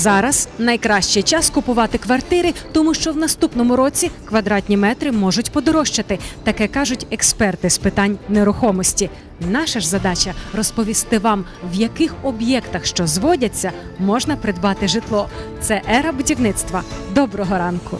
Зараз найкращий час купувати квартири, тому що в наступному році квадратні метри можуть подорожчати. Таке кажуть експерти з питань нерухомості. Наша ж задача розповісти вам, в яких об'єктах, що зводяться, можна придбати житло. Це ера будівництва. Доброго ранку.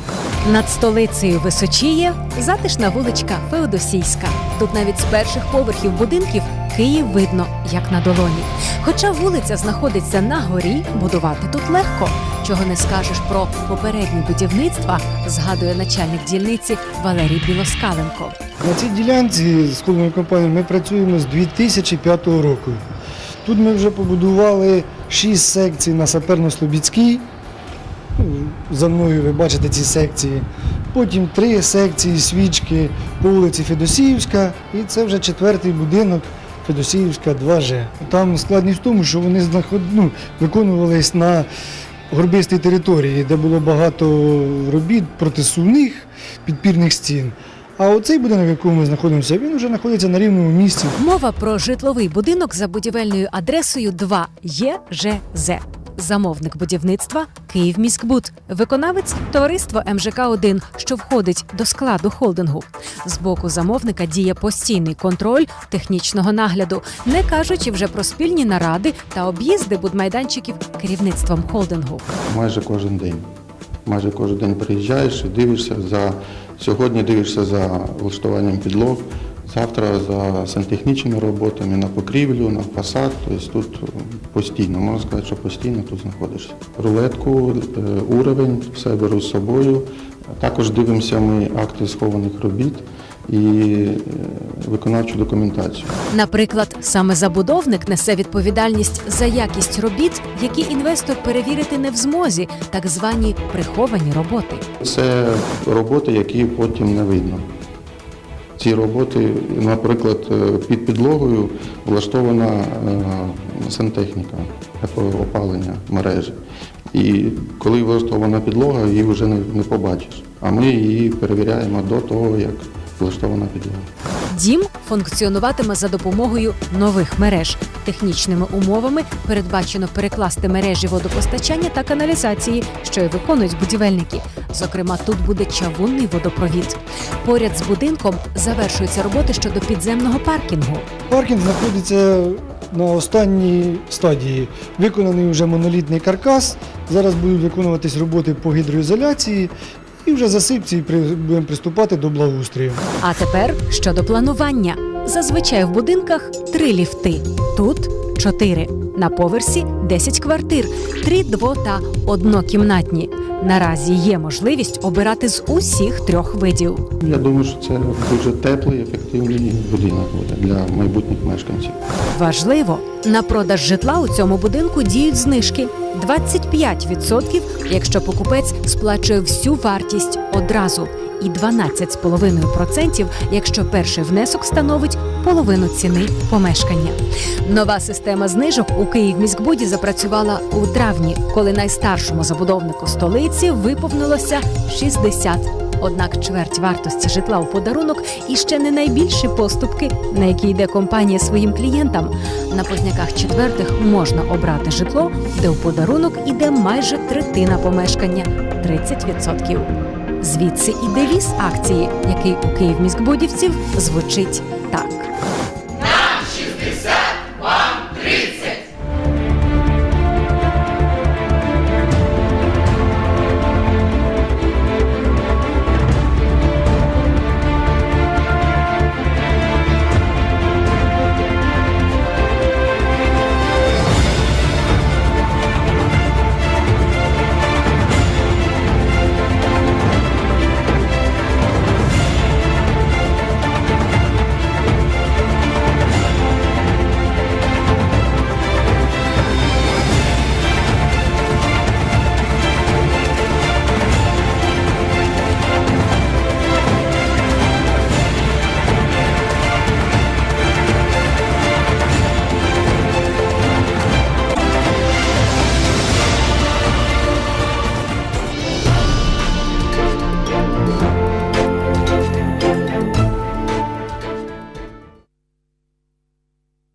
Над столицею височіє затишна вуличка Феодосійська. Тут навіть з перших поверхів будинків Київ видно як на долоні. Хоча вулиця знаходиться на горі, будувати тут легко. Чого не скажеш про попередні будівництва, згадує начальник дільниці Валерій Білоскаленко. На цій ділянці з холодною компанією ми працюємо з 2005 року. Тут ми вже побудували 6 секцій на Саперно-Слобідській. Ну, За мною ви бачите ці секції. Потім три секції свічки по вулиці Федосіївська. І це вже четвертий будинок Федосіївська 2Ж. Там складність в тому, що вони знаход... ну, виконувались на горбистій території, де було багато робіт протисувних підпірних стін. А оцей будинок, в якому ми знаходимося, він вже знаходиться на рівному місці. Мова про житловий будинок за будівельною адресою 2 ЄЖЗ. Замовник будівництва Київміськбуд, виконавець товариство МЖК 1 що входить до складу холдингу. З боку замовника діє постійний контроль технічного нагляду, не кажучи вже про спільні наради та об'їзди будмайданчиків керівництвом холдингу. майже кожен день. Майже кожен день приїжджаєш і дивишся за сьогодні дивишся за влаштуванням підлог, завтра за сантехнічними роботами на покрівлю, на фасад. Тобто тут постійно, можна сказати, що постійно тут знаходишся. Рулетку, е, уровень, все беру з собою. Також дивимося ми акти схованих робіт і е, виконавчу документацію. Наприклад, саме забудовник несе відповідальність за якість робіт, які інвестор перевірити не в змозі, так звані приховані роботи. Це роботи, які потім не видно. Ці роботи, наприклад, е, під підлогою влаштована е, сантехніка, опалення мережі. І коли влаштована підлога, її вже не, не побачиш. А ми її перевіряємо до того, як влаштована підлога. Дім функціонуватиме за допомогою нових мереж. Технічними умовами передбачено перекласти мережі водопостачання та каналізації, що й виконують будівельники. Зокрема, тут буде чавунний водопровід. Поряд з будинком завершуються роботи щодо підземного паркінгу. Паркінг знаходиться на останній стадії. Виконаний вже монолітний каркас. Зараз будуть виконуватись роботи по гідроізоляції. І вже засипці і при- будемо приступати до благоустрою. А тепер щодо планування. Зазвичай в будинках три ліфти. Тут чотири. На поверсі 10 квартир, три дво та однокімнатні. Наразі є можливість обирати з усіх трьох видів. Я думаю, що це дуже теплий, ефективний будинок буде для майбутніх мешканців. Важливо, на продаж житла у цьому будинку діють знижки 25%, якщо покупець сплачує всю вартість одразу, і 12,5%, якщо перший внесок становить половину ціни помешкання. Нова система знижок у Київміськбуді запрацювала у травні, коли найстаршому забудовнику столиці виповнилося 60. Однак чверть вартості житла у подарунок і ще не найбільші поступки, на які йде компанія своїм клієнтам. На позняках четвертих можна обрати житло, де у подарунок іде майже третина помешкання 30%. Звідси і девіз акції, який у Київміськбудівців звучить так.